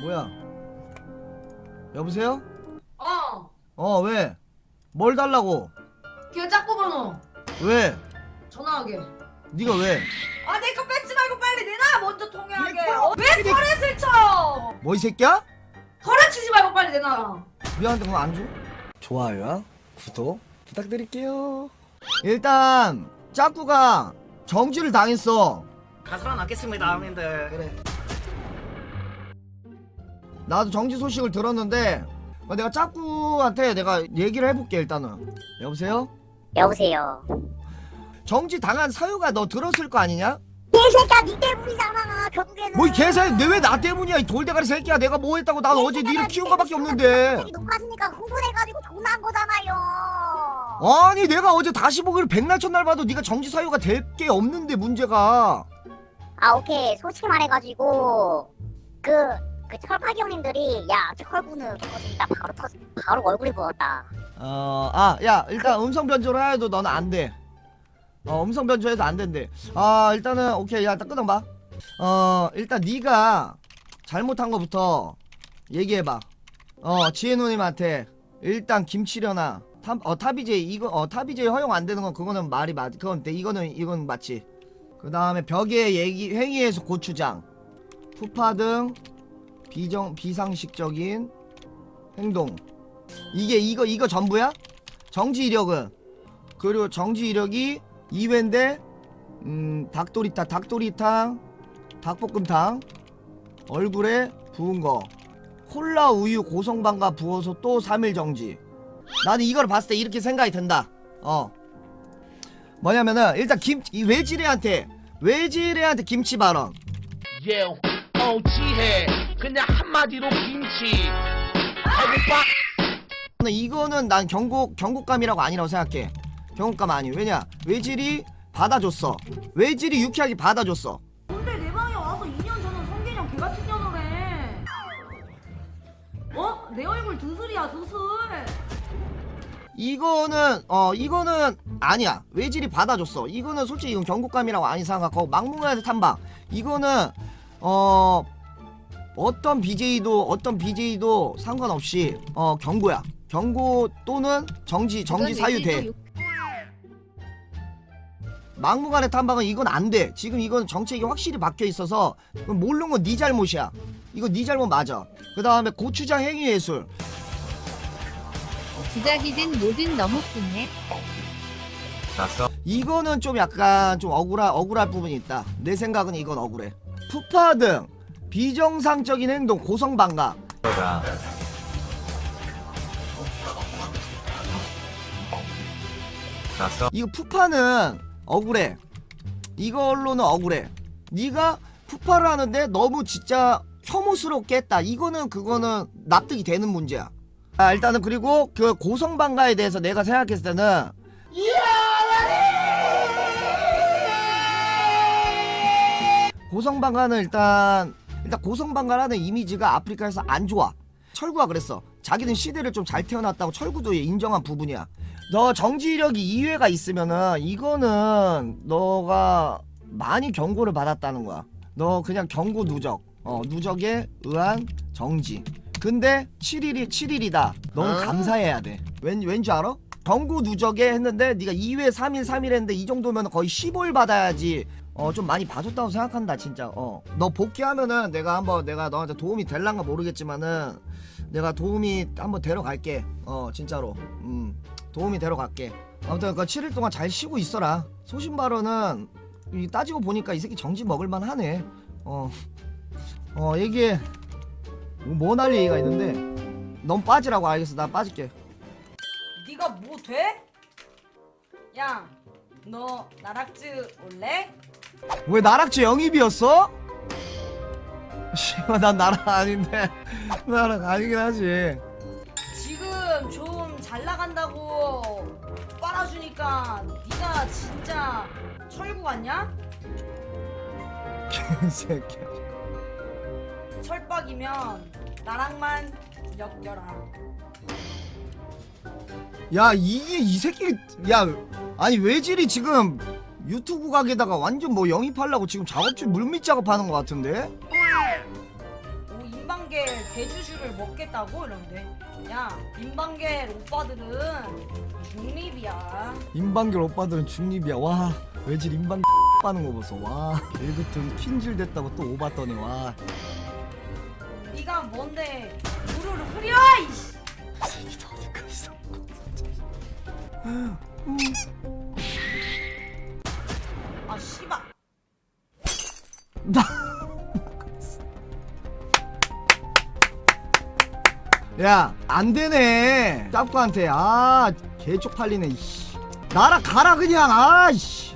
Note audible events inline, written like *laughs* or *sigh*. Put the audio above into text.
뭐야? 여보세요? 어, 어 왜? 뭘 달라고? 걔 짝꿍 번호 왜? 전화하게. 네가 왜? 아 내 거 뺏지 말고 빨리 내놔 먼저 통화하게 어, 왜 터렛을 쳐? 뭐 이 새끼야? 털에 치지 말고 빨리 내놔. 미안한데 그거 안 줘? 좋아요와 구독 부탁드릴게요. 일단 짝구가 정지를 당했어. 가수랑 낫겠습니다 형님들 그래. 나도 정지 소식을 들었는데 어, 내가 짝구한테 내가 얘기를 해볼게 일단은. 여보세요? 여보세요. 정지 당한 사유가 너 들었을 거 아니냐? 개새끼야 니 때문이잖아 결국에는. 뭐이 개새 내왜 나 때문이야 이 돌대가리 새끼야 내가 뭐 했다고 난 어제 니를 키운 거밖에 없는데 이 높아지니까 흥분해가지고 존나한 거잖아요. 아니 내가 어제 다시 보기를 백날 첫날 봐도 네가 정지 사유가 될 게 없는데 문제가 아 오케이 솔직히 말해가지고 그. 그 철파기 형님들이 야 철구는 겪어진다 바로 터 바로 얼굴이 부었다. 어 아 야 일단 음성 변조를 해도 너는 안 돼. 어 음성 변조해도 안 된대. 아 일단은 오케이 야 일단 끄덕 봐어 일단 네가 잘못한 거부터 얘기해 봐. 어 지혜 누 님한테 일단 김치려나. 탑, 어 탑이제 이거 어 탑이제 허용 안 되는 건 그거는 말이 맞 그건 돼 이거는 이건 맞지. 그 다음에 벽에 얘기 행위에서 고추장. 푸파 등 비정 비상식적인 행동. 이게 이거 이거 전부야? 정지 이력은. 그리고 정지 이력이 2회인데 음 닭도리탕 닭도리탕 닭볶음탕 얼굴에 부은 거. 콜라 우유 고성방가 부어서 또 3일 정지. 나는 이걸 봤을 때 이렇게 생각이 든다. 어. 뭐냐면은 일단 김 이 외지레한테 외지레한테 김치 발언. 예, 어, 지혜. 그냥 한마디로 김치. 배고파? 근데 이거는 난 경고 경고감이라고 아니라고 생각해. 경고감 아니. 왜냐? 외질이 받아줬어. 외질이 유쾌하게 받아줬어. 근데 내 방에 와서 2년 전은 성균형 개같은 년을 해 어? 내 얼굴 두술이야 두술 이거는 어 이거는 아니야. 외질이 받아줬어. 이거는 솔직히 이건 경고감이라고 아니 생각하고 막무가내 탐방. 이거는 어 어떤 BJ도 어떤 BJ도 상관없이 어 경고야. 경고 또는 정지 정지 사유돼. 막무가내 탐방은 이건 안 돼. 지금 이건 정책이 확실히 바뀌어 있어서 모르는 건 네 잘못이야. 이거 네 잘못 맞아. 그 다음에 고추장 행위 예술. 주작이든 뭐든 너무 푸네. 이거는 좀 약간 좀 억울하, 억울할 부분이 있다. 내 생각은 이건 억울해. 푸파 등 비정상적인 행동 고성방가. 이거 푸파는 억울해. 이걸로는 억울해. 네가 푸파를 하는데 너무 진짜 혐오스럽게 했다. 이거는 그거는 납득이 되는 문제야. 아, 일단은 그리고 그 고성방가에 대해서 내가 생각했을 때는 고성방가는 일단 일단 고성방가라는 이미지가 아프리카에서 안 좋아. 철구가 그랬어. 자기는 시대를 좀 잘 태어났다고 철구도 인정한 부분이야. 너 정지력이 2회가 있으면은 이거는 너가 많이 경고를 받았다는 거야. 너 그냥 경고 누적. 어, 누적에 의한 정지. 근데 7일이 7일이다. 너는 감사해야 돼. 왠 왠지 알아? 경고 누적에 했는데 네가 2회 3일 3일 했는데 이 정도면 거의 15일 받아야지. 어 좀 많이 봐줬다고 생각한다 진짜. 어. 너 복귀하면은 내가 한번 내가 너한테 도움이 될란가 모르겠지만은 내가 도움이 한번 데려갈게. 어 진짜로. 음 도움이 데려갈게. 아무튼 그 7일 동안 잘 쉬고 있어라. 소신 발언은 이 따지고 보니까 이 새끼 정지 먹을만 하네. 어. 어 얘기해. 뭐 날 얘기가 있는데 넌 빠지라고 알겠어. 나 빠질게. 네가 뭐 돼? 야 너 나락즈 올래? 왜 나락지 영입이었어? 씨발 난 나락 아닌데 *laughs* 나락 아니긴 하지. 지금 좀 잘 나간다고 빨아주니까 네가 진짜 철구 같냐? 개새끼. 철박이면 나랑만 엮여라 야 이게 이 새끼 야 아니 외질이 지금 유튜브 가게다가 완전 뭐 영입하려고 지금 작업실 물밑 작업하는 것 같은데? 오 인방 인방계 대주주를 먹겠다고? 이러는데. 야 인방계 오빠들은 중립이야. 임방길 오빠들은 중립이야. 와 외질 임방 빠는 거 보소. 와 일부터 퀸질 됐다고 또 오바 떠네 와. 네가 뭔데 무료를 흐려 이씨. 새끼도 어디가 있어 아 야, 안 되네. 짭구한테. 아, 개쪽 팔리네. 나라 가라 그냥. 아, 씨.